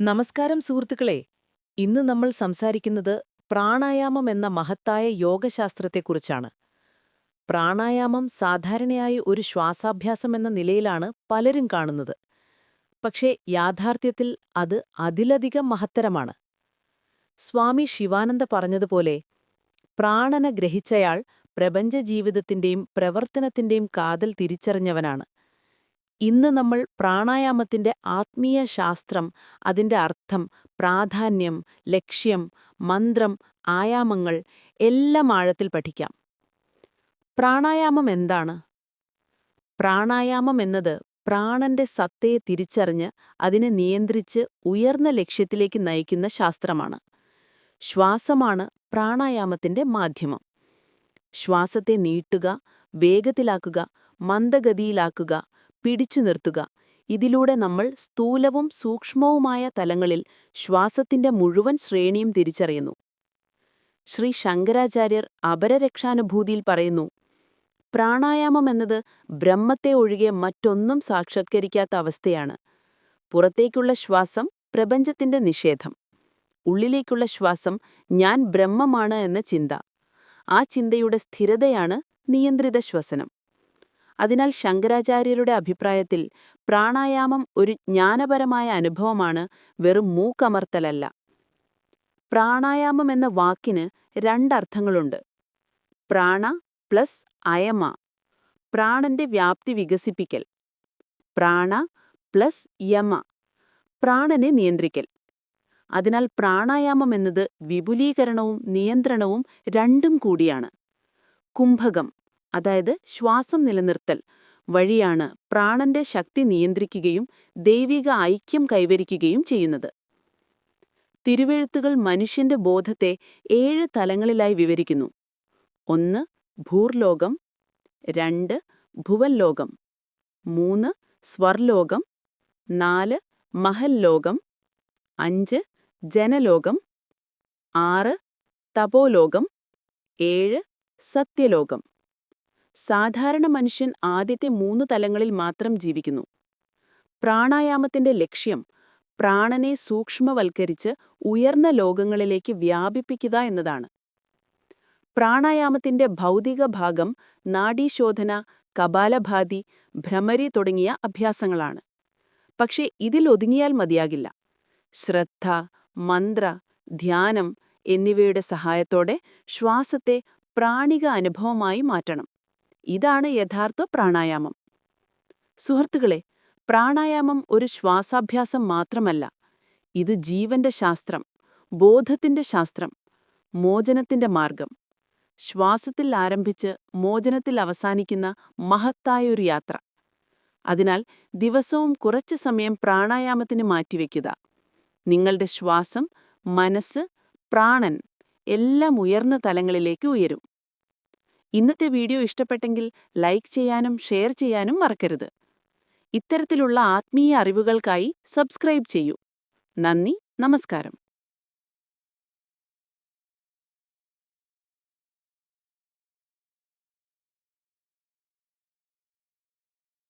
നമസ്കാരം സുഹൃത്തുക്കളെ. ഇന്ന് നമ്മൾ സംസാരിക്കുന്നത് പ്രാണായാമം എന്ന മഹത്തായ യോഗശാസ്ത്രത്തെക്കുറിച്ചാണ്. പ്രാണായാമം സാധാരണയായി ഒരു ശ്വാസാഭ്യാസം എന്ന നിലയിലാണ് പലരും കാണുന്നത്. പക്ഷേ യാഥാർത്ഥ്യത്തിൽ അത് അതിലധികം മഹത്തരമാണ്. സ്വാമി ശിവാനന്ദ പറഞ്ഞതുപോലെ പ്രാണന ഗ്രഹിച്ചയാൾ പ്രപഞ്ചജീവിതത്തിന്റെയും പ്രവർത്തനത്തിന്റെയും കാതൽ തിരിച്ചറിഞ്ഞവനാണ്. ഇന്ന് നമ്മൾ പ്രാണായാമത്തിന്റെ ആത്മീയ ശാസ്ത്രം അതിന്റെ അർത്ഥം പ്രാധാന്യം ലക്ഷ്യം മന്ത്രം ആയാമങ്ങൾ എല്ലാം ആഴത്തിൽ പഠിക്കാം. പ്രാണായാമം എന്താണ്? പ്രാണായാമം എന്നത് പ്രാണന്റെ സത്തയെ തിരിച്ചറിഞ്ഞ് അതിനെ നിയന്ത്രിച്ച് ഉയർന്ന ലക്ഷ്യത്തിലേക്ക് നയിക്കുന്ന ശാസ്ത്രമാണ്. ശ്വാസമാണ് പ്രാണായാമത്തിന്റെ മാധ്യമം. ശ്വാസത്തെ നീട്ടുക വേഗത്തിലാക്കുക മന്ദഗതിയിലാക്കുക പിടിച്ചു നിർത്തുക. ഇതിലൂടെ നമ്മൾ സ്ഥൂലവും സൂക്ഷ്മവുമായ തലങ്ങളിൽ ശ്വാസത്തിന്റെ മുഴുവൻ ശ്രേണിയും തിരിച്ചറിയുന്നു. ശ്രീ ശങ്കരാചാര്യർ അപരരക്ഷാനുഭൂതിയിൽ പറയുന്നു പ്രാണായാമം എന്നത് ബ്രഹ്മത്തെ ഒഴികെ മറ്റൊന്നും സാക്ഷാത്കരിക്കാത്ത അവസ്ഥയാണ്. പുറത്തേക്കുള്ള ശ്വാസം പ്രപഞ്ചത്തിന്റെ നിഷേധം. ഉള്ളിലേക്കുള്ള ശ്വാസം ഞാൻ ബ്രഹ്മമാണ് എന്ന ചിന്ത. ആ ചിന്തയുടെ സ്ഥിരതയാണ് നിയന്ത്രിത ശ്വസനം. അതിനാൽ ശങ്കരാചാര്യരുടെ അഭിപ്രായത്തിൽ പ്രാണായാമം ഒരു ജ്ഞാനപരമായ അനുഭവമാണ് വെറും മൂക്കമർത്തലല്ല. പ്രാണായാമം എന്ന വാക്കിന് രണ്ടർത്ഥങ്ങളുണ്ട്. പ്രാണ പ്ലസ് അയമ പ്രാണന്റെ വ്യാപ്തി വികസിപ്പിക്കൽ. പ്രാണ പ്ലസ് യമ പ്രാണനെ നിയന്ത്രിക്കൽ. അതിനാൽ പ്രാണായാമം എന്നത് വിപുലീകരണവും നിയന്ത്രണവും രണ്ടും കൂടിയാണ്. കുംഭകം അതായത് ശ്വാസം നിലനിർത്തൽ വഴിയാണ് പ്രാണന്റെ ശക്തി നിയന്ത്രിക്കുകയും ദൈവിക ഐക്യം കൈവരിക്കുകയും ചെയ്യുന്നത്. തിരുവെഴുത്തുകൾ മനുഷ്യന്റെ ബോധത്തെ ഏഴ് തലങ്ങളിലായി വിവരിക്കുന്നു. ഒന്ന് ഭൂർലോകം. രണ്ട് ഭുവല്ലോകം മൂന്ന് സ്വർലോകം. നാല് മഹൽലോകം. അഞ്ച് ജനലോകം. ആറ് തപോലോകം. ഏഴ് സത്യലോകം. സാധാരണ മനുഷ്യൻ ആദ്യത്തെ മൂന്ന് തലങ്ങളിൽ മാത്രം ജീവിക്കുന്നു. പ്രാണായാമത്തിന്റെ ലക്ഷ്യം പ്രാണനെ സൂക്ഷ്മവൽക്കരിച്ച് ഉയർന്ന ലോകങ്ങളിലേക്ക് വ്യാപിപ്പിക്കുക എന്നതാണ്. പ്രാണായാമത്തിന്റെ ഭൗതിക ഭാഗം നാഡീശോധന കപാലഭാതി ഭ്രമരി തുടങ്ങിയ അഭ്യാസങ്ങളാണ്. പക്ഷേ ഇതിലൊതുങ്ങിയാൽ മതിയാകില്ല. ശ്രദ്ധ മന്ത്ര ധ്യാനം എന്നിവയുടെ സഹായത്തോടെ ശ്വാസത്തെ പ്രാണിക അനുഭവമായി മാറ്റണം. ഇതാണ് യഥാർത്ഥ പ്രാണായാമം. സുഹൃത്തുക്കളെ പ്രാണായാമം ഒരു ശ്വാസാഭ്യാസം മാത്രമല്ല ഇത് ജീവന്റെ ശാസ്ത്രം ബോധത്തിന്റെ ശാസ്ത്രം മോചനത്തിന്റെ മാർഗം. ശ്വാസത്തിൽ ആരംഭിച്ച് മോചനത്തിൽ അവസാനിക്കുന്ന മഹത്തായൊരു യാത്ര. അതിനാൽ ദിവസവും കുറച്ച് സമയം പ്രാണായാമത്തിന് മാറ്റിവെക്കുക. നിങ്ങളുടെ ശ്വാസം മനസ്സ് പ്രാണൻ എല്ലാം ഉയർന്ന തലങ്ങളിലേക്ക് ഉയരും. ഇന്നത്തെ വീഡിയോ ഇഷ്ടപ്പെട്ടെങ്കിൽ ലൈക്ക് ചെയ്യാനും ഷെയർ ചെയ്യാനും മറക്കരുത്. ഇത്തരത്തിലുള്ള ആത്മീയ അറിവുകൾക്കായി സബ്സ്ക്രൈബ് ചെയ്യൂ. നന്ദി നമസ്കാരം.